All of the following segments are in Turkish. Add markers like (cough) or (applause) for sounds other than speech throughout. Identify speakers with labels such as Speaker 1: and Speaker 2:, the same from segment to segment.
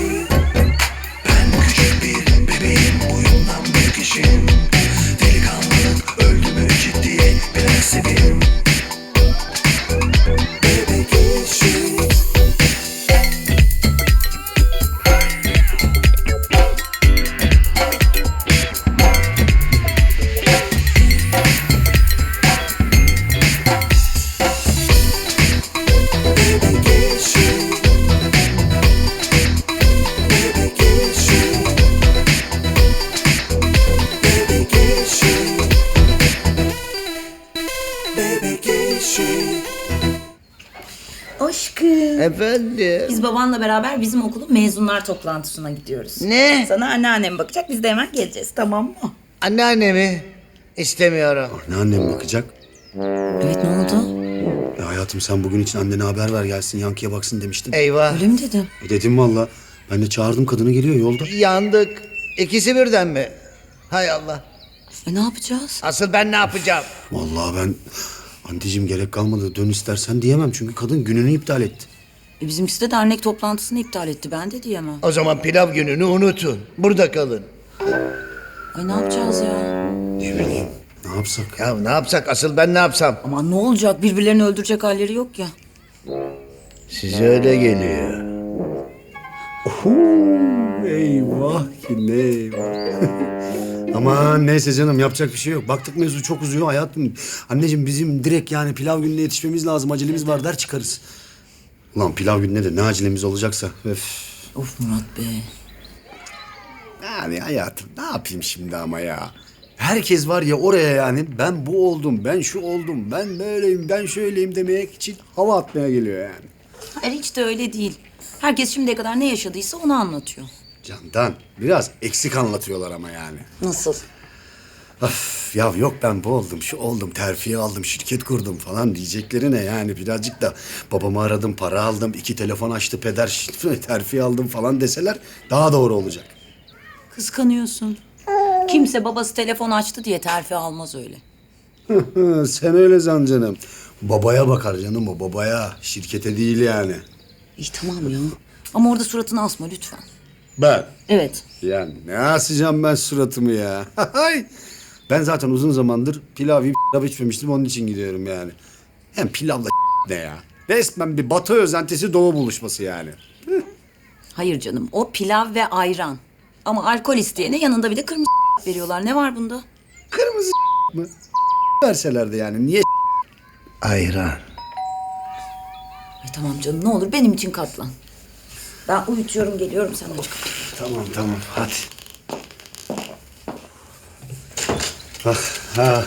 Speaker 1: you. Beraber bizim okulun mezunlar toplantısına gidiyoruz.
Speaker 2: Ne?
Speaker 1: Sana anneannem bakacak biz de hemen geleceğiz tamam mı?
Speaker 2: Anneannemi istemiyorum.
Speaker 3: Ne annem bakacak?
Speaker 1: Evet ne oldu?
Speaker 3: Ya hayatım sen bugün için annene haber ver gelsin yankıya baksın demiştin.
Speaker 2: Eyvah.
Speaker 1: Öyle mi dedim?
Speaker 3: E dedim valla. Ben de çağırdım kadını geliyor yolda.
Speaker 2: Yandık. İkisi birden mi? Hay Allah.
Speaker 1: E ne yapacağız?
Speaker 2: Asıl ben ne yapacağım?
Speaker 3: Vallahi ben anneciğim gerek kalmadı dön istersen diyemem. Çünkü kadın gününü iptal etti.
Speaker 1: E bizimkisi de dernek toplantısını iptal etti ben de diyemem.
Speaker 2: O zaman pilav gününü unutun. Burada kalın.
Speaker 1: Ay ne yapacağız ya?
Speaker 3: Ne bileyim ne yapsak?
Speaker 2: Ya ne yapsak? Asıl ben ne yapsam?
Speaker 1: Aman ne olacak birbirlerini öldürecek halleri yok ya.
Speaker 2: Size öyle geliyor.
Speaker 3: Eyvah ki ne eyvah. (laughs) Aman neyse canım yapacak bir şey yok. Baktık mevzu çok uzuyor hayatım. Anneciğim bizim direkt yani pilav gününe yetişmemiz lazım. Acelemiz var der çıkarız. Ulan pilav gününe de ne acelemiz olacaksa. Öf.
Speaker 1: Of Murat Bey.
Speaker 3: Yani hayatım ne yapayım şimdi ama ya. Herkes var ya oraya yani ben bu oldum, ben şu oldum, ben böyleyim, ben şöyleyim demek için hava atmaya geliyor yani.
Speaker 1: Hayır hiç de öyle değil. Herkes şimdiye kadar ne yaşadıysa onu anlatıyor.
Speaker 3: Candan biraz eksik anlatıyorlar ama yani.
Speaker 1: Nasıl?
Speaker 3: Of ya yok ben bu oldum, şu oldum, terfi aldım, şirket kurdum falan diyecekleri ne yani birazcık da babamı aradım, para aldım, iki telefon açtı, peder şi- (laughs) terfi aldım falan deseler daha doğru olacak.
Speaker 1: Kıskanıyorsun. Kimse babası telefon açtı diye terfi almaz öyle. (laughs)
Speaker 3: Sen öyle san canım. Babaya bakar canım o babaya, şirkete değil yani.
Speaker 1: İyi tamam ya. Ama orada suratını asma lütfen.
Speaker 3: Ben?
Speaker 1: Evet.
Speaker 3: Ya ne asacağım ben suratımı ya? (laughs) Ben zaten uzun zamandır pilav yiyip pilav içmemiştim onun için gidiyorum yani. Hem pilavla (laughs) ne ya? Resmen bir batı özentisi doğu buluşması yani. (laughs)
Speaker 1: Hayır canım o pilav ve ayran. Ama alkol isteyene yanında bir de kırmızı (laughs) veriyorlar. Ne var bunda?
Speaker 3: Kırmızı mı? Verselerdi yani niye
Speaker 2: Ayran.
Speaker 1: Ay tamam canım ne olur benim için katlan. Ben uyutuyorum geliyorum sen aç kapıyı.
Speaker 3: Tamam tamam hadi. Ah, ah.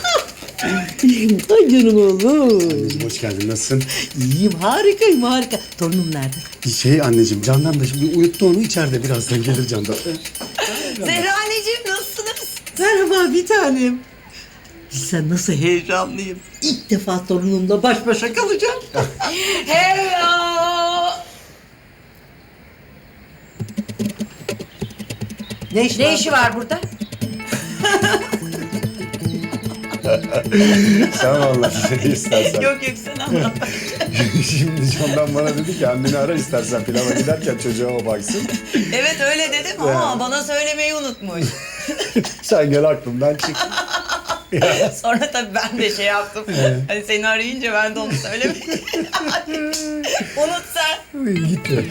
Speaker 4: Ay canım oğlum.
Speaker 3: Anneciğim hoş geldin nasılsın?
Speaker 4: İyiyim harikayım harika. Torunum nerede?
Speaker 3: Şey anneciğim Candan da şimdi uyuttu onu içeride birazdan gelir Candan. (laughs)
Speaker 1: Zehra anneciğim nasılsınız?
Speaker 4: Merhaba bir tanem. Sen nasıl heyecanlıyım. İlk defa torunumla baş başa kalacağım. (laughs)
Speaker 1: Hello.
Speaker 4: ne iş
Speaker 1: Ne
Speaker 4: var?
Speaker 1: işi var burada? (laughs) (laughs)
Speaker 3: Sen vallahi ne istersen.
Speaker 1: Yok yok sen anlat. (laughs)
Speaker 3: Şimdi Candan bana dedi ki anneni ara istersen pilava giderken çocuğa o baksın.
Speaker 1: evet öyle dedim ama bana söylemeyi unutmuş. (laughs)
Speaker 3: Sen gel aklımdan çık.
Speaker 1: Sonra tabii ben de şey yaptım. hani seni arayınca ben de onu söylemeyi. Unut sen.
Speaker 3: Gitti.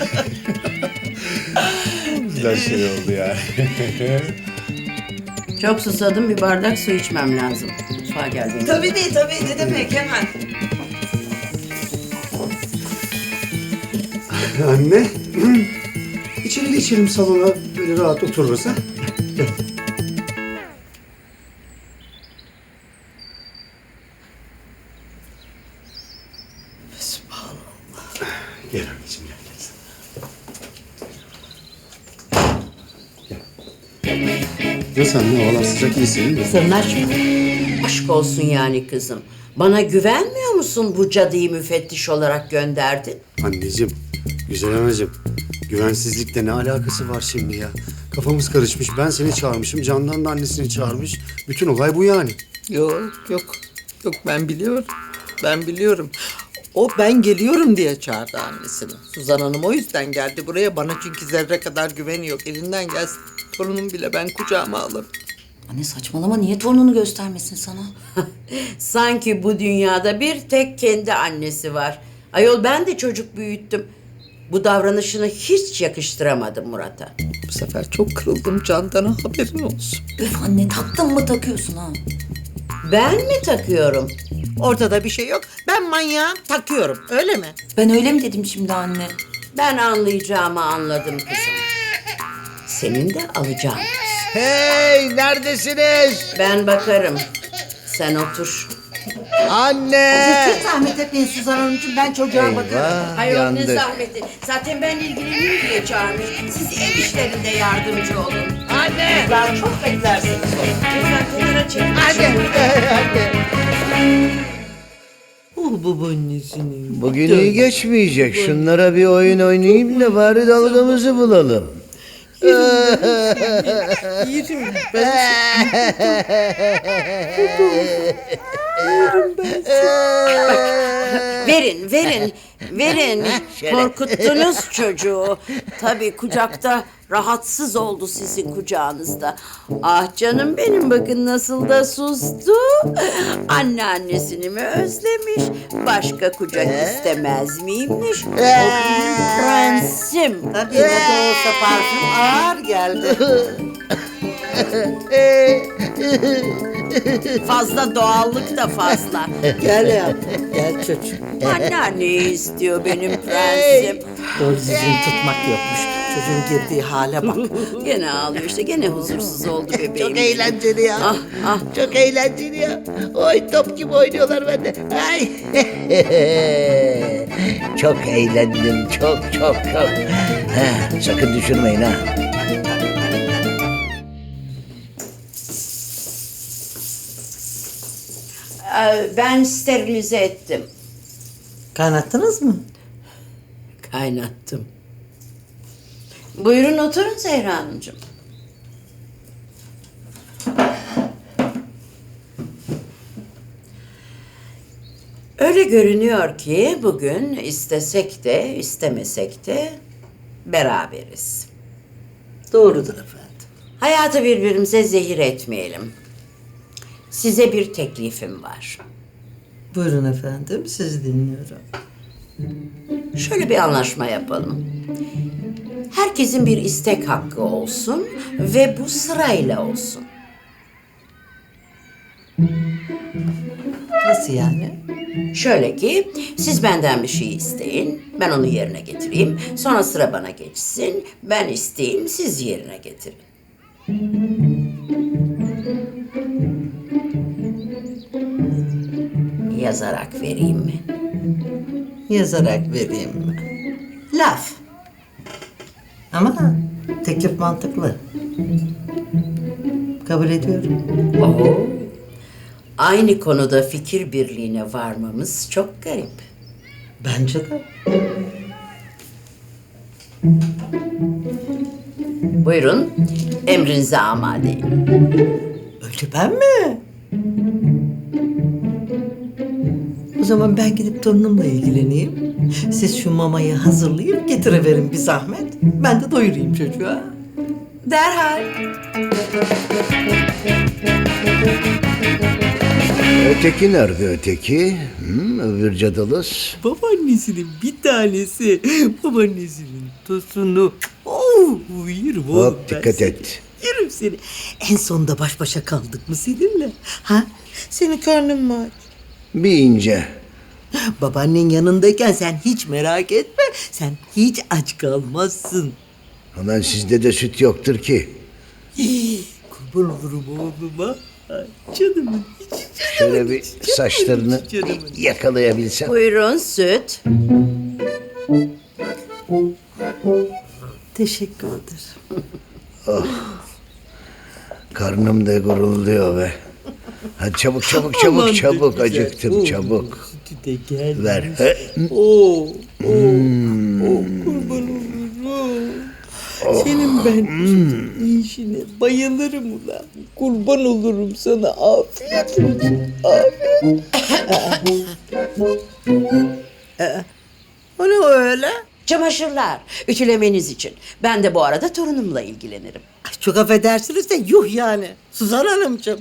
Speaker 3: Güzel şey oldu ya.
Speaker 5: Çok susadım bir bardak su içmem lazım. Mutfağa geldiğinde.
Speaker 1: Tabii değil tabii ne demek hemen.
Speaker 3: Anne. (clears throat) İçeri geçelim salona. Böyle rahat otururuz ha. Havalar sıcak iyisin değil mi?
Speaker 5: Sırnaşma. Aşk olsun yani kızım. Bana güvenmiyor musun bu cadıyı müfettiş olarak gönderdin?
Speaker 3: Anneciğim, güzel anacığım. Güvensizlikle ne alakası var şimdi ya? Kafamız karışmış. Ben seni çağırmışım. Candan da annesini çağırmış. Bütün olay bu yani.
Speaker 4: Yok yok. Yok ben biliyorum. Ben biliyorum. O ben geliyorum diye çağırdı annesini. Suzan Hanım o yüzden geldi buraya. Bana çünkü zerre kadar güveni yok. Elinden gelsin. Torunum bile ben kucağıma alırım.
Speaker 1: Anne saçmalama niye torununu göstermesin sana? (laughs)
Speaker 5: Sanki bu dünyada bir tek kendi annesi var. Ayol ben de çocuk büyüttüm. Bu davranışını hiç yakıştıramadım Murat'a.
Speaker 4: Bu sefer çok kırıldım Candan'a haberin olsun.
Speaker 1: Üf anne taktın mı takıyorsun ha?
Speaker 5: Ben mi takıyorum?
Speaker 4: Ortada bir şey yok. Ben manyağım takıyorum. Öyle mi?
Speaker 1: Ben öyle mi dedim şimdi anne?
Speaker 5: Ben anlayacağımı anladım kızım. Senin de alacağın.
Speaker 2: Hey neredesiniz?
Speaker 5: Ben bakarım. Sen otur.
Speaker 2: Anne!
Speaker 6: Hiç zahmet etmeyin Suzan Hanımcığım. Ben çocuğa bakarım.
Speaker 2: Eyvah
Speaker 5: Ayol ne
Speaker 2: yandık.
Speaker 5: zahmeti. Zaten ben ilgileneyim diye çağırmış. Siz ev işlerinde yardımcı olun. Anne!
Speaker 7: Daha çok beklersiniz.
Speaker 5: Lütfen kenara çekin. (laughs)
Speaker 7: Oh babaannesinin.
Speaker 2: Bugün iyi geçmeyecek. Şunlara bir oyun oynayayım da bari dalgamızı bulalım.
Speaker 7: Yerim ben. (laughs)
Speaker 5: Verin, verin, verin. (laughs) Korkuttunuz çocuğu. Tabii kucakta rahatsız oldu sizin kucağınızda. Ah canım benim bakın nasıl da sustu. Anneannesini mi özlemiş? Başka kucak istemez miymiş? O benim prensim.
Speaker 7: Tabii ne de olsa parfüm ağır geldi. (laughs) (laughs)
Speaker 5: Fazla doğallık da fazla.
Speaker 7: Gel ya. Gel çocuğum.
Speaker 5: Anneanneyi istiyor benim prensim.
Speaker 7: Doğru düzgün tutmak yokmuş. Çocuğun girdiği hale bak. (laughs)
Speaker 5: Gene ağlıyor işte gene huzursuz oldu bebeğim.
Speaker 2: Çok eğlenceli ya.
Speaker 5: Ah ah
Speaker 2: Çok eğlenceli ya. Oy top gibi oynuyorlar bende. Ay. (laughs) çok eğlendim. Çok çok çok. Ha, sakın düşürmeyin ha.
Speaker 5: Ben sterilize ettim.
Speaker 7: Kaynattınız mı?
Speaker 5: Kaynattım. Buyurun oturun Zehra Hanımcığım. Öyle görünüyor ki bugün istesek de istemesek de beraberiz.
Speaker 7: Doğrudur efendim.
Speaker 5: Hayatı birbirimize zehir etmeyelim. Size bir teklifim var.
Speaker 7: Buyurun efendim sizi dinliyorum.
Speaker 5: Şöyle bir anlaşma yapalım. Herkesin bir istek hakkı olsun ve bu sırayla olsun.
Speaker 7: Nasıl yani?
Speaker 5: Şöyle ki siz benden bir şey isteyin, ben onu yerine getireyim. Sonra sıra bana geçsin, ben isteyeyim, siz yerine getirin. Yazarak vereyim mi?
Speaker 7: Yazarak vereyim mi?
Speaker 5: Laf.
Speaker 7: Ama teklif mantıklı. Kabul ediyorum.
Speaker 5: Oo. Aynı konuda fikir birliğine varmamız çok garip.
Speaker 7: Bence de.
Speaker 5: Buyurun, emrinize amadeyim.
Speaker 7: Öyle ben mi? O zaman ben gidip torunumla ilgileneyim. Siz şu mamayı hazırlayıp getiriverin bir zahmet. Ben de doyurayım çocuğa.
Speaker 5: Derhal.
Speaker 2: Öteki nerede öteki? Hı, öbür cadılız.
Speaker 7: Babaannesinin bir tanesi. Babaannesinin tosunu. Oh, yerim oğlum
Speaker 2: Hop
Speaker 7: ben
Speaker 2: dikkat
Speaker 7: seni.
Speaker 2: et.
Speaker 7: Yerim seni. En sonunda baş başa kaldık mı seninle? Ha? Senin karnın mı aç?
Speaker 2: Bir ince.
Speaker 7: Babaannen yanındayken sen hiç merak etme. Sen hiç aç kalmazsın.
Speaker 2: Aman sizde de süt yoktur ki.
Speaker 7: Kurban olurum oğluma. Ay, Canımın içi
Speaker 2: Şöyle bir saçlarını
Speaker 7: canımın.
Speaker 2: yakalayabilsem.
Speaker 5: Buyurun süt.
Speaker 7: Teşekkür ederim.
Speaker 2: Karnım da gurulduyor be. Hadi çabuk çabuk çabuk
Speaker 7: Aman
Speaker 2: çabuk
Speaker 7: ne güzel.
Speaker 2: acıktım
Speaker 7: Oo,
Speaker 2: çabuk.
Speaker 7: Sütü de geldi.
Speaker 2: Ver.
Speaker 7: Oo, oo, oo, kurban olurum. Senin ben süt işine bayılırım ulan. Kurban olurum sana. Afiyet olsun. Afiyet. Ee, o ne öyle?
Speaker 5: Çamaşırlar, ütülemeniz için. Ben de bu arada torunumla ilgilenirim.
Speaker 7: Ay, çok affedersiniz de yuh yani. Suzan Hanımcığım.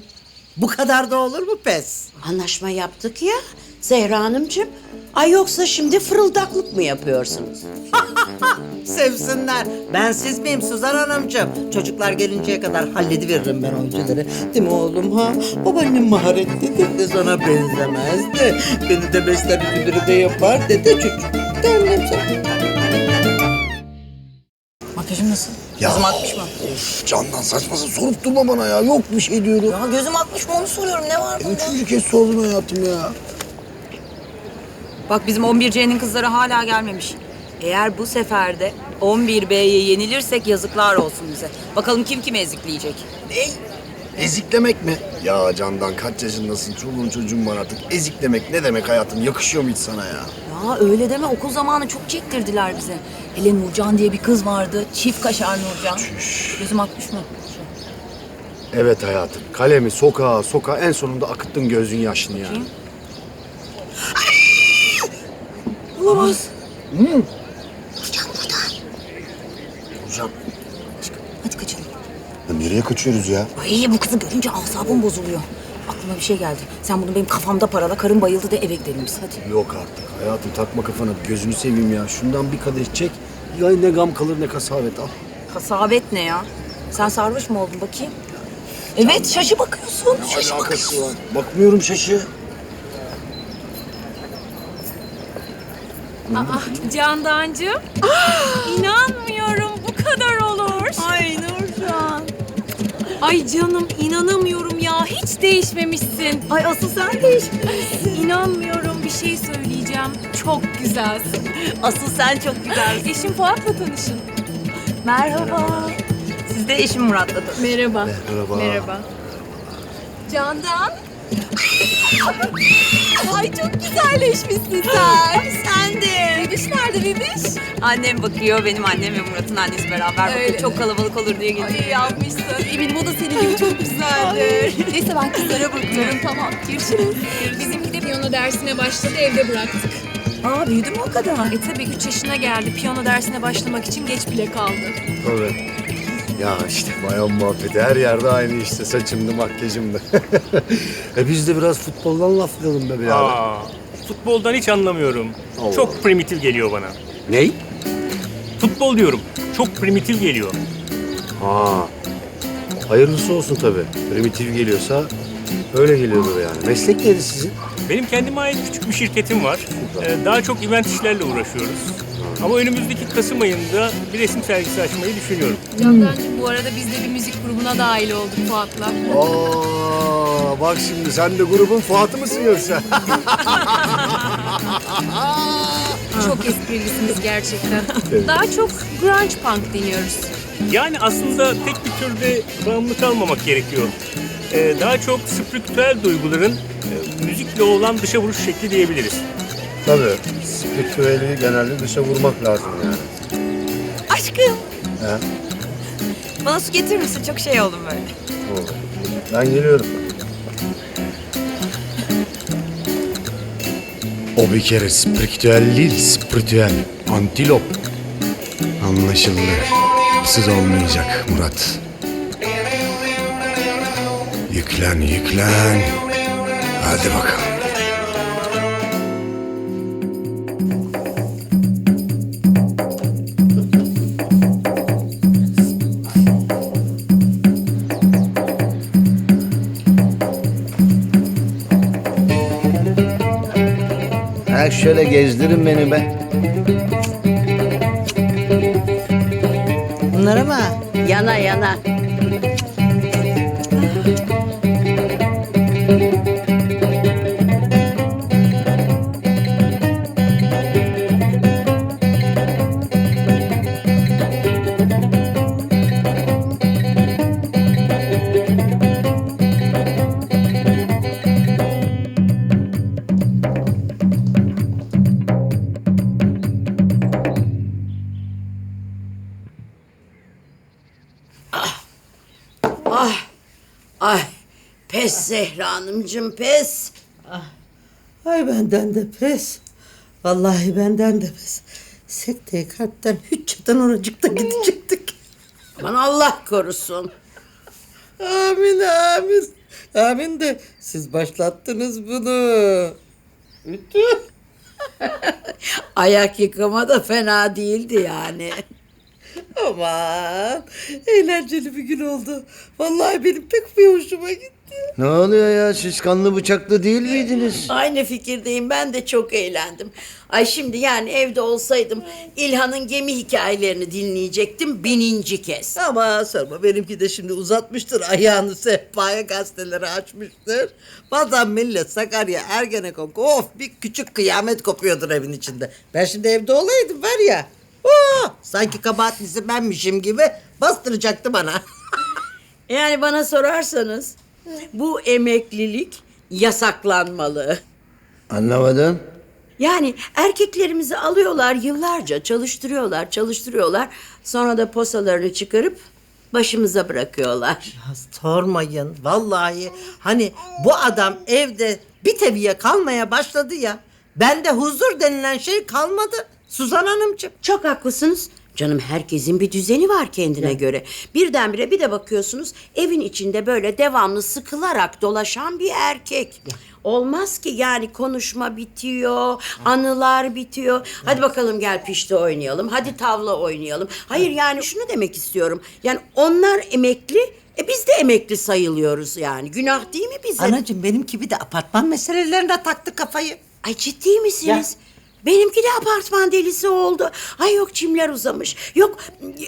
Speaker 7: Bu kadar da olur mu pes?
Speaker 5: Anlaşma yaptık ya Zehra Hanımcığım. Ay yoksa şimdi fırıldaklık mı yapıyorsunuz? (laughs)
Speaker 7: Sevsinler. Ben siz miyim Suzan Hanımcığım? Çocuklar gelinceye kadar hallediveririm ben o. Değil mi oğlum ha? Babaannem maharetlidir de sana benzemez de. Beni de besler ütüleri de yapar dedi çocuk. Sen.
Speaker 1: Makyajım nasıl? Gözüm akmış mı?
Speaker 3: Of Candan saçması sorup durma bana ya. Yok bir şey diyorum.
Speaker 1: Ya gözüm akmış mı onu soruyorum. Ne var bunda?
Speaker 3: Üçüncü kez sordum hayatım ya.
Speaker 1: Bak bizim 11C'nin kızları hala gelmemiş. Eğer bu sefer de 11B'ye yenilirsek yazıklar olsun bize. Bakalım kim kimi ezikleyecek.
Speaker 3: Eziklemek mi? Ya Candan kaç yaşındasın? Çoluğun çocuğun var artık. Eziklemek ne demek hayatım? Yakışıyor mu hiç sana ya?
Speaker 1: Ya öyle deme okul zamanı çok çektirdiler bize. Hele Nurcan diye bir kız vardı. Çift kaşar Nurcan. Gözüm akmış mı?
Speaker 3: Evet hayatım. Kalemi sokağa sokağa en sonunda akıttın gözün yaşını yani.
Speaker 1: Bakayım. Olamaz.
Speaker 3: Hocam
Speaker 1: Hadi kaçalım.
Speaker 3: ya nereye kaçıyoruz ya?
Speaker 1: Ay bu kızı görünce asabım bozuluyor. Aklıma bir şey geldi. Sen bunu benim kafamda parala. Karım bayıldı de eve gidelim biz hadi.
Speaker 3: Yok artık hayatım takma kafana gözünü seveyim ya. Şundan bir kadeh çek. Ya ne gam kalır ne kasavet al.
Speaker 1: Kasabet ne ya? Sen sarhoş mu oldun bakayım? Evet şaşı bakıyorsun. Şaşı
Speaker 3: Alakası var. Bakmıyorum şaşı.
Speaker 8: Candancığım. İnanmıyorum bu kadar olur.
Speaker 1: Ay Nurcan.
Speaker 8: Ay canım inanamıyorum ya hiç değişmemişsin.
Speaker 1: Ay asıl sen değişmişsin.
Speaker 8: İnanmıyorum bir şey söyleyeceğim. Çok güzelsin.
Speaker 1: Asıl sen çok güzelsin.
Speaker 8: Eşim Fuat'la tanışın.
Speaker 1: Merhaba. Siz de eşim Murat'la tanışın.
Speaker 8: Merhaba.
Speaker 3: Merhaba.
Speaker 8: Merhaba. Candan. Ay çok güzelleşmişsin sen.
Speaker 1: Sen de.
Speaker 8: Bebiş nerede bebiş?
Speaker 1: Annem bakıyor, benim annem ve Murat'ın annesi beraber bakıyor.
Speaker 8: Öyle.
Speaker 1: Çok kalabalık olur diye
Speaker 8: Ay
Speaker 1: getirdim.
Speaker 8: yapmışsın. Eminim o da senin gibi çok güzeldir. Neyse ben kızlara bakıyorum tamam. Görüşürüz. Bizimki de piyano dersine başladı evde bıraktık.
Speaker 1: Aa büyüdü mü o kadar?
Speaker 8: E tabii 3 yaşına geldi. Piyano dersine başlamak için geç bile kaldı.
Speaker 3: Tabii. Ya işte bayan muhabbeti her yerde aynı işte saçımdı makyajımdı. (laughs) e biz de biraz futboldan laflayalım be birader.
Speaker 9: Aa, futboldan hiç anlamıyorum.
Speaker 3: Allah
Speaker 9: Çok primitif geliyor bana.
Speaker 3: Ney?
Speaker 9: Futbol diyorum. Çok primitif geliyor.
Speaker 3: Ha. Hayırlısı olsun tabii. Primitif geliyorsa öyle geliyordur yani. Meslek neydi sizin?
Speaker 9: Benim kendime ait küçük bir şirketim var. Ee, daha çok event işlerle uğraşıyoruz. Ama önümüzdeki Kasım ayında bir resim sergisi açmayı düşünüyorum.
Speaker 8: Candancığım bu arada biz de bir müzik grubuna dahil olduk Fuat'la.
Speaker 3: Aa, bak şimdi sen de grubun Fuat'ı mısın yoksa? (laughs)
Speaker 8: Çok esprilisiniz gerçekten. Daha çok grunge punk dinliyoruz.
Speaker 9: Yani aslında tek bir türde bağımlı kalmamak gerekiyor. Ee, daha çok spiritüel duyguların e, müzikle olan dışa vuruş şekli diyebiliriz.
Speaker 3: Tabii. Spiritüeli genelde dışa vurmak lazım yani.
Speaker 1: Aşkım.
Speaker 3: He?
Speaker 1: Bana su getirir misin? Çok şey oldum böyle.
Speaker 3: Olur. Ben geliyorum. O bir kere spiritüel değil, spiritüel. Antilop. Anlaşıldı. Siz olmayacak Murat. Yüklen, yüklen. Hadi bakalım.
Speaker 2: Şöyle gezdirin beni be.
Speaker 7: Bunlara mı?
Speaker 5: Yana yana. Zehra Hanımcığım pes.
Speaker 7: Ay benden de pes. Vallahi benden de pes. Sekteye kalpten çatan oracıkta gidecektik.
Speaker 5: Aman Allah korusun.
Speaker 7: Amin amin. Amin de siz başlattınız bunu. (laughs)
Speaker 5: Ayak yıkama da fena değildi yani.
Speaker 7: Aman eğlenceli bir gün oldu. Vallahi benim pek bir hoşuma gitti.
Speaker 2: Ne oluyor ya? Siz kanlı bıçaklı değil miydiniz?
Speaker 5: Aynı fikirdeyim. Ben de çok eğlendim. Ay şimdi yani evde olsaydım İlhan'ın gemi hikayelerini dinleyecektim bininci kez.
Speaker 7: Ama sorma benimki de şimdi uzatmıştır ayağını sehpaya gazeteleri açmıştır. Vatan millet Sakarya Ergenekon of bir küçük kıyamet kopuyordur evin içinde. Ben şimdi evde olaydım var ya. Oh, sanki kabahatlisi benmişim gibi bastıracaktı bana. (laughs)
Speaker 5: Yani bana sorarsanız bu emeklilik yasaklanmalı.
Speaker 2: Anlamadım.
Speaker 5: Yani erkeklerimizi alıyorlar yıllarca çalıştırıyorlar, çalıştırıyorlar. Sonra da posalarını çıkarıp başımıza bırakıyorlar.
Speaker 7: Ya sormayın vallahi hani bu adam evde bir teviye kalmaya başladı ya. Bende huzur denilen şey kalmadı. Suzan Hanımcığım.
Speaker 5: Çok haklısınız. Canım herkesin bir düzeni var kendine göre. Birdenbire bir de bakıyorsunuz evin içinde böyle devamlı sıkılarak dolaşan bir erkek. Olmaz ki yani konuşma bitiyor, anılar bitiyor. Hadi bakalım gel pişti oynayalım, hadi tavla oynayalım. Hayır yani şunu demek istiyorum. Yani onlar emekli, e biz de emekli sayılıyoruz yani. Günah değil mi bize?
Speaker 7: Anacığım benimki bir de apartman meselelerine taktı kafayı.
Speaker 5: Ay ciddi misiniz? Benimki de apartman delisi oldu. Ay yok çimler uzamış. Yok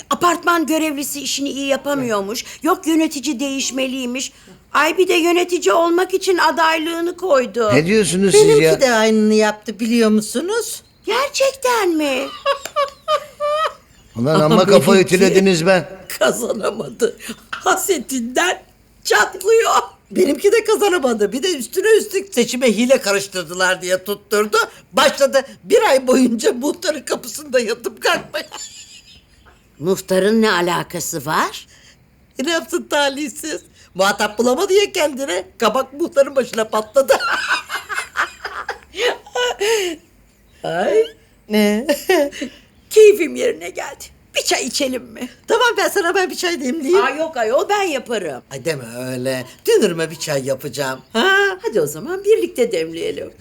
Speaker 5: apartman görevlisi işini iyi yapamıyormuş. Yok yönetici değişmeliymiş. Ay bir de yönetici olmak için adaylığını koydu.
Speaker 2: Ne diyorsunuz siz
Speaker 7: Benimki
Speaker 2: ya?
Speaker 7: de aynını yaptı biliyor musunuz?
Speaker 5: Gerçekten mi?
Speaker 2: Ulan amma kafa
Speaker 5: benimki-
Speaker 2: ütülediniz be.
Speaker 5: Kazanamadı. Hasetinden çatlıyor.
Speaker 7: Benimki de kazanamadı. Bir de üstüne üstlük seçime hile karıştırdılar diye tutturdu. Başladı bir ay boyunca muhtarın kapısında yatıp kalkmaya. (laughs)
Speaker 5: Muhtarın ne alakası var?
Speaker 7: ne yapsın talihsiz? Muhatap bulamadı ya kendine. Kabak muhtarın başına patladı. (laughs)
Speaker 5: Ay
Speaker 7: ne? (laughs)
Speaker 5: keyfim yerine geldi. Bir çay içelim mi?
Speaker 7: tamam ben sana ben bir çay demleyeyim.
Speaker 5: Aa yok ayol ben yaparım.
Speaker 7: Ay deme öyle. Dünürüme bir çay yapacağım.
Speaker 5: Ha, hadi o zaman birlikte demleyelim.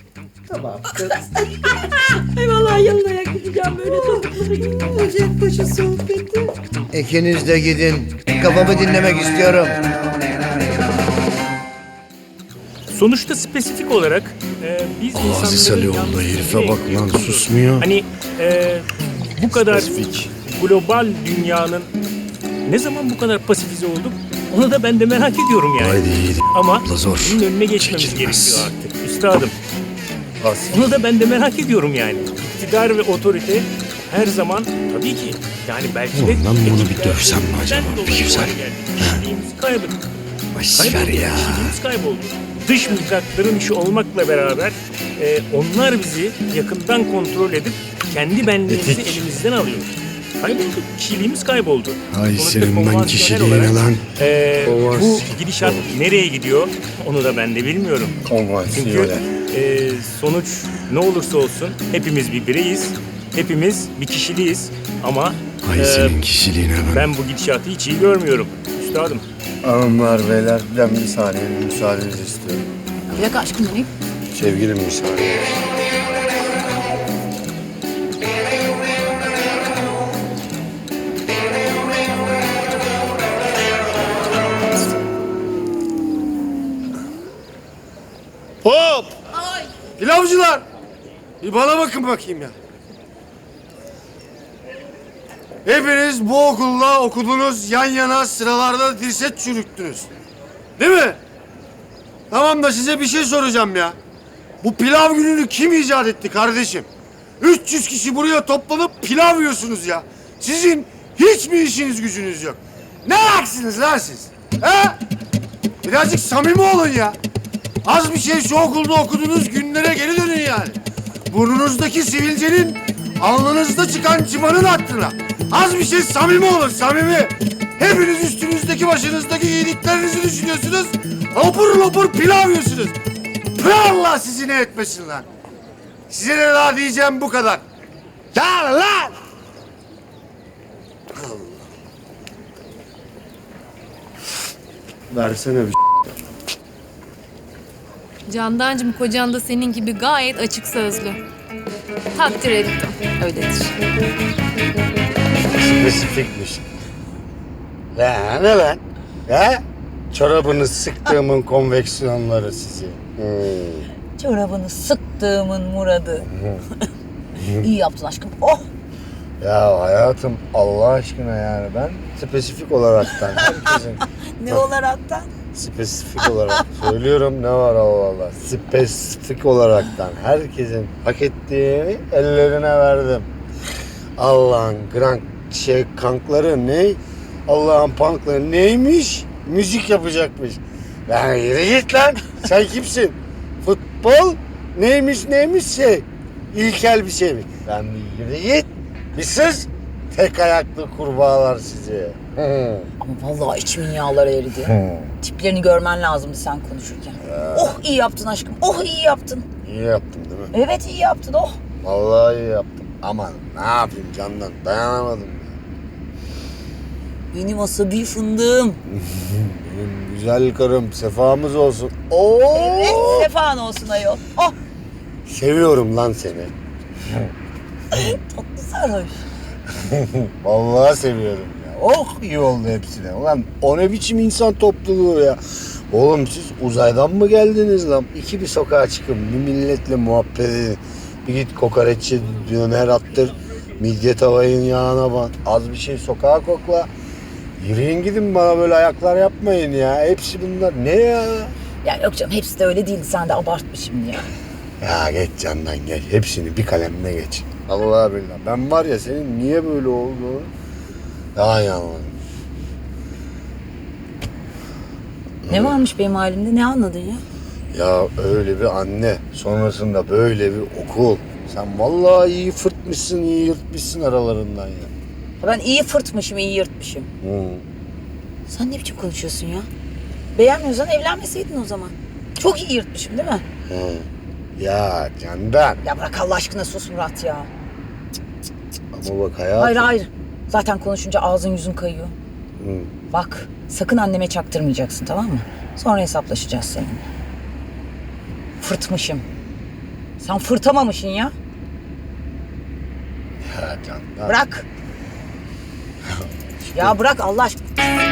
Speaker 7: Tamam. (laughs)
Speaker 5: Ay vallahi yanına gideceğim böyle topuklu.
Speaker 7: Ocak başı sohbeti.
Speaker 2: İkiniz de gidin. Kafamı dinlemek istiyorum.
Speaker 9: Sonuçta spesifik olarak e, biz
Speaker 3: Aziz
Speaker 9: insanların
Speaker 3: Alioğlu
Speaker 9: yalnız
Speaker 3: herife
Speaker 9: nereye
Speaker 3: bak lan, susmuyor.
Speaker 9: Hani e, bu kadar
Speaker 3: Spesifik.
Speaker 9: Global dünyanın ne zaman bu kadar pasifize olduk? Onu da ben de merak ediyorum yani.
Speaker 3: Haydi yiğidim.
Speaker 9: Ama
Speaker 3: Abla zor.
Speaker 9: bunun önüne geçmemiz
Speaker 3: Çekilmez.
Speaker 9: gerekiyor artık. Üstadım. Onu da ben de merak ediyorum yani. İktidar ve otorite her zaman tabii ki yani belki de...
Speaker 3: Ulan ben bunu bir dövsem mi acaba?
Speaker 9: dolayı
Speaker 3: Bir güzel.
Speaker 9: hale geldik. Kişiliğimizi kaybettik.
Speaker 3: Boş
Speaker 9: Kayboldu.
Speaker 3: ver ya.
Speaker 9: Kişiliğimiz kayboldu. Dış mihrakların işi olmakla beraber e, onlar bizi yakından kontrol edip kendi benliğimizi
Speaker 3: Dedik.
Speaker 9: elimizden alıyor. Kaybolduk. Kişiliğimiz kayboldu.
Speaker 3: Ay
Speaker 9: Sonuçta
Speaker 3: senin ben
Speaker 9: konvansiyonel
Speaker 3: kişiliğine
Speaker 9: olarak,
Speaker 3: lan.
Speaker 9: e,
Speaker 3: Konvans-
Speaker 9: bu gidişat nereye gidiyor onu da ben de bilmiyorum. Çünkü e, sonuç ne olursa olsun hepimiz bir bireyiz. Hepimiz bir kişiliğiz ama
Speaker 3: Ay
Speaker 9: e,
Speaker 3: senin kişiliğine ben.
Speaker 9: ben bu gidişatı hiç iyi görmüyorum. Üstadım.
Speaker 10: Hanımlar beyler ben bir saniye müsaadenizi istiyorum.
Speaker 8: Bir dakika aşkım nereye?
Speaker 10: Sevgilim müsaade.
Speaker 3: Hop! Pilavcılar! Bir bana bakın bakayım ya. Hepiniz bu okulda okudunuz, yan yana sıralarda dirset çürüktünüz. Değil mi? Tamam da size bir şey soracağım ya. Bu pilav gününü kim icat etti kardeşim? 300 kişi buraya toplanıp pilav yiyorsunuz ya. Sizin hiç mi işiniz gücünüz yok? Ne aksınız lan siz? He? Birazcık samimi olun ya. Az bir şey şu okulda okuduğunuz günlere geri dönün yani. Burnunuzdaki sivilcenin alnınızda çıkan çıbanın hattına. Az bir şey samimi olun samimi. Hepiniz üstünüzdeki başınızdaki iyiliklerinizi düşünüyorsunuz. Lopur lopur pilav yiyorsunuz. Pıh Allah sizi ne etmesin lan. Size de daha diyeceğim bu kadar. Lan lan!
Speaker 10: Versene bir
Speaker 8: Candancığım kocan da senin gibi gayet açık sözlü. Takdir ettim. Öyledir.
Speaker 3: spesifikmiş. Ya ne lan? Ya? Çorabını sıktığımın (laughs) konveksiyonları sizi. Hmm.
Speaker 1: Çorabını sıktığımın muradı. (laughs) İyi yaptın aşkım. Oh!
Speaker 3: Ya hayatım Allah aşkına yani ben spesifik olaraktan (laughs) herkesin
Speaker 1: Ne olaraktan?
Speaker 3: Spesifik olarak (laughs) söylüyorum ne var Allah Allah spesifik olaraktan herkesin hak ettiğini ellerine verdim. Allah'ın grank şey kankları ne? Allah'ın punkları neymiş? Müzik yapacakmış. Lan yürü git lan. Sen kimsin? Futbol neymiş neymiş şey? İlkel bir şey mi? Lan bir yürü git. Bir sus. Tek ayaklı kurbağalar sizi.
Speaker 1: Ama vallahi içimin yağları eridi. Tiplerini görmen lazımdı sen konuşurken. Oh iyi yaptın aşkım. Oh iyi yaptın.
Speaker 3: İyi yaptım değil mi?
Speaker 1: Evet iyi yaptın oh.
Speaker 3: Vallahi iyi yaptım. Aman ne yapayım candan dayanamadım. ya.
Speaker 1: Benim asabi fındığım.
Speaker 3: Benim güzel karım sefamız olsun. Oo!
Speaker 1: Evet sefan olsun ayol. Oh
Speaker 3: Seviyorum lan seni.
Speaker 1: tatlı sarhoş. (laughs)
Speaker 3: Vallahi seviyorum ya. Oh iyi oldu hepsine. Ulan o ne biçim insan topluluğu ya. Oğlum siz uzaydan mı geldiniz lan? İki bir sokağa çıkın bir milletle muhabbet edin. Bir git kokoreççi döner attır. Midye tavayın yağına bak. Az bir şey sokağa kokla. Yürüyün gidin bana böyle ayaklar yapmayın ya. Hepsi bunlar ne ya?
Speaker 1: Ya yok canım hepsi de öyle değildi. Sen de abartma şimdi ya.
Speaker 3: Ya geç candan geç. Hepsini bir kalemle geç. Allah billah. Ben var ya senin niye böyle olduğunu daha iyi anladım.
Speaker 1: Ne varmış benim halimde ne anladın ya?
Speaker 3: Ya öyle bir anne, sonrasında böyle bir okul. Sen vallahi iyi fırtmışsın, iyi yırtmışsın aralarından ya.
Speaker 1: Ben iyi fırtmışım iyi yırtmışım.
Speaker 3: Hı.
Speaker 1: Sen ne biçim konuşuyorsun ya? Beğenmiyorsan evlenmeseydin o zaman. Çok iyi yırtmışım değil mi?
Speaker 3: Hı. Ya Candan.
Speaker 1: Ya bırak Allah aşkına sus Murat ya.
Speaker 3: Ama bak hayatım.
Speaker 1: Hayır hayır. Zaten konuşunca ağzın yüzün kayıyor.
Speaker 3: Hı.
Speaker 1: Bak sakın anneme çaktırmayacaksın tamam mı? Sonra hesaplaşacağız seninle. Fırtmışım. Sen fırtamamışsın ya.
Speaker 3: Ya Candan.
Speaker 1: Bırak. (laughs) ya bırak Allah aşkına.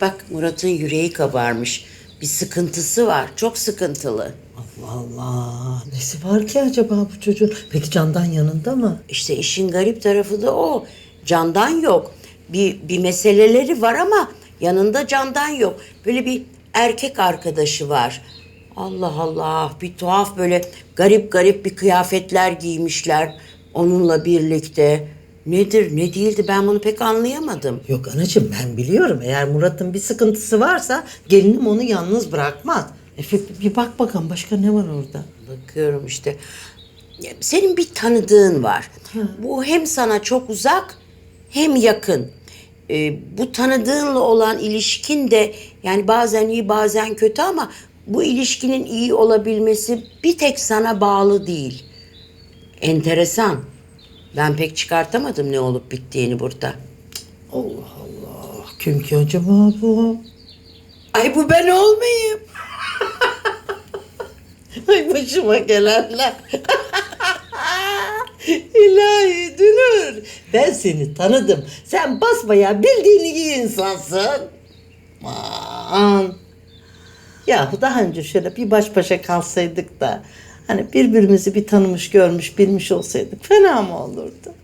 Speaker 5: Bak Murat'ın yüreği kabarmış. Bir sıkıntısı var. Çok sıkıntılı.
Speaker 7: Allah Allah. Nesi var ki acaba bu çocuğun? Peki Candan yanında mı?
Speaker 5: İşte işin garip tarafı da o. Candan yok. Bir, bir meseleleri var ama yanında candan yok. Böyle bir erkek arkadaşı var. Allah Allah bir tuhaf böyle garip garip bir kıyafetler giymişler onunla birlikte. Nedir ne değildi ben bunu pek anlayamadım.
Speaker 7: Yok anacığım ben biliyorum. Eğer Murat'ın bir sıkıntısı varsa gelinim onu yalnız bırakmaz. E, bir, bir bak bakalım başka ne var orada?
Speaker 5: Bakıyorum işte. Ya, Senin bir tanıdığın var. Bu hem sana çok uzak hem yakın. Ee, bu tanıdığınla olan ilişkin de yani bazen iyi bazen kötü ama bu ilişkinin iyi olabilmesi bir tek sana bağlı değil. Enteresan. Ben pek çıkartamadım ne olup bittiğini burada.
Speaker 7: Kim ki acaba bu?
Speaker 5: Ay bu ben olmayayım. (laughs)
Speaker 7: Ay başıma gelenler. (laughs) İlahi Dünür. Ben seni tanıdım. Sen basmaya bildiğin iyi insansın. Aman. Yahu daha önce şöyle bir baş başa kalsaydık da hani birbirimizi bir tanımış görmüş bilmiş olsaydık fena mı olurdu?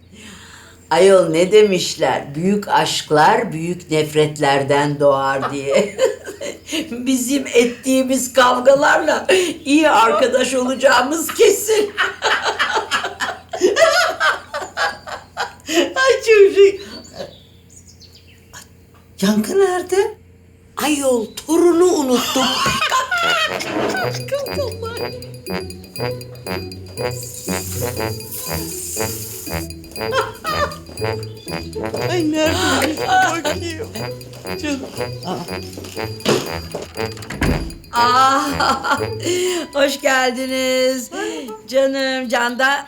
Speaker 5: Ayol ne demişler? Büyük aşklar büyük nefretlerden doğar diye. (laughs) Bizim ettiğimiz kavgalarla iyi arkadaş olacağımız kesin. (laughs)
Speaker 7: Ay çocuk. Yankı nerede?
Speaker 5: Ayol torunu unuttum. (laughs)
Speaker 7: Ay nerede? Bakayım.
Speaker 5: Aa, hoş geldiniz. Canım Canda.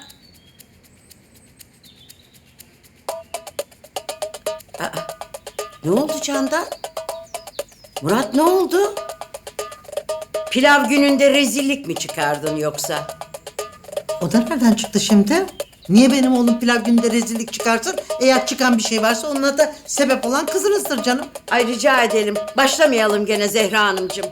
Speaker 5: Aa, ne oldu Canda? Murat ne oldu? Pilav gününde rezillik mi çıkardın yoksa?
Speaker 7: O da nereden çıktı şimdi? Niye benim oğlum pilav gününde rezillik çıkarsın? Eğer çıkan bir şey varsa onunla da sebep olan kızınızdır canım.
Speaker 5: Ay rica edelim. Başlamayalım gene Zehra Hanımcığım.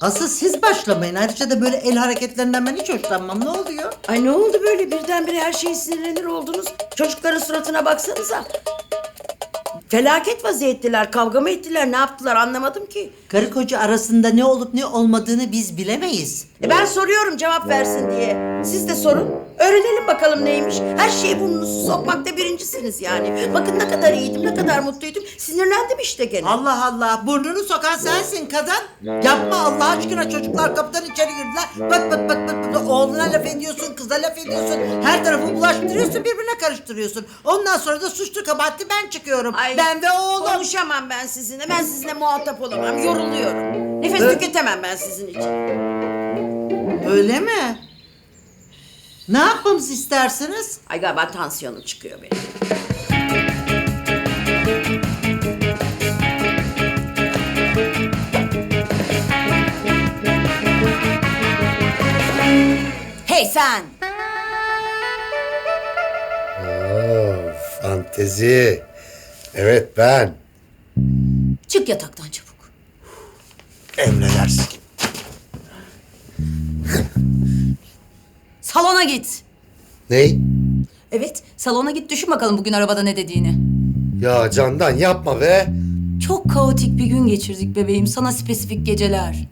Speaker 7: Asıl siz başlamayın. Ayrıca da böyle el hareketlerinden ben hiç hoşlanmam. Ne oluyor?
Speaker 5: Ay ne oldu böyle birdenbire her şeye sinirlenir oldunuz? Çocukların suratına baksanıza. Felaket vaziyettiler, kavga mı ettiler, ne yaptılar anlamadım ki.
Speaker 7: Karı koca arasında ne olup ne olmadığını biz bilemeyiz.
Speaker 5: E ben soruyorum cevap versin diye. Siz de sorun. Öğrenelim bakalım neymiş. Her şeye burnunuzu sokmakta birincisiniz yani. Bakın ne kadar iyiydim, ne kadar mutluydum. Sinirlendim işte gene.
Speaker 7: Allah Allah burnunu sokan sensin kadın. Yapma Allah aşkına çocuklar kapıdan içeri girdiler. Bak bak bak bak bak oğluna laf ediyorsun kıza laf ediyorsun. Her tarafı bulaştırıyorsun birbirine karıştırıyorsun. Ondan sonra da suçlu kabahatli ben çıkıyorum.
Speaker 5: Ay,
Speaker 7: ben ve oğlum.
Speaker 5: Konuşamam ben sizinle. Ben sizinle muhatap olamam. Yoruluyorum. Nefes tüketemem ben sizin için.
Speaker 7: Öyle mi? Ne yapmamızı istersiniz?
Speaker 5: Ay galiba tansiyonum çıkıyor benim.
Speaker 1: Hey sen!
Speaker 3: Oo, fantezi. Evet ben.
Speaker 1: Çık yataktan çabuk.
Speaker 3: Emredersin.
Speaker 1: Salona git.
Speaker 3: Ney?
Speaker 1: Evet, salona git düşün bakalım bugün arabada ne dediğini.
Speaker 3: Ya Candan yapma be.
Speaker 1: Çok kaotik bir gün geçirdik bebeğim. Sana spesifik geceler.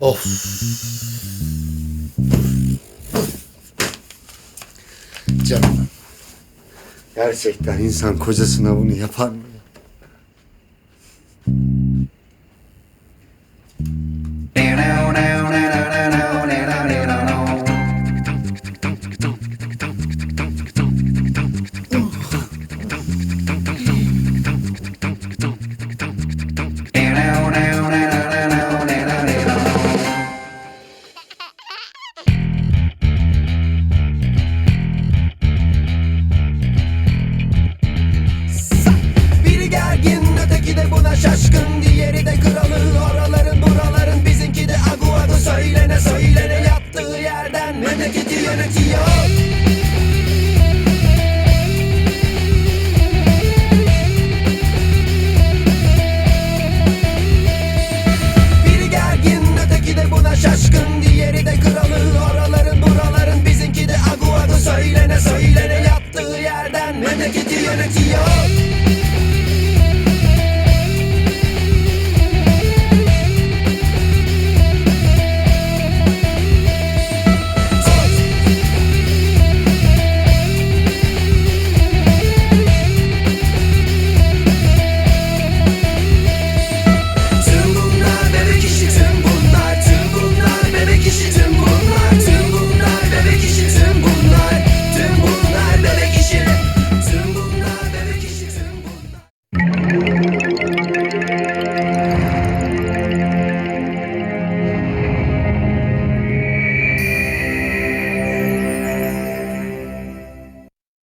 Speaker 3: Of. Canım. Gerçekten insan kocasına bunu yapar mı?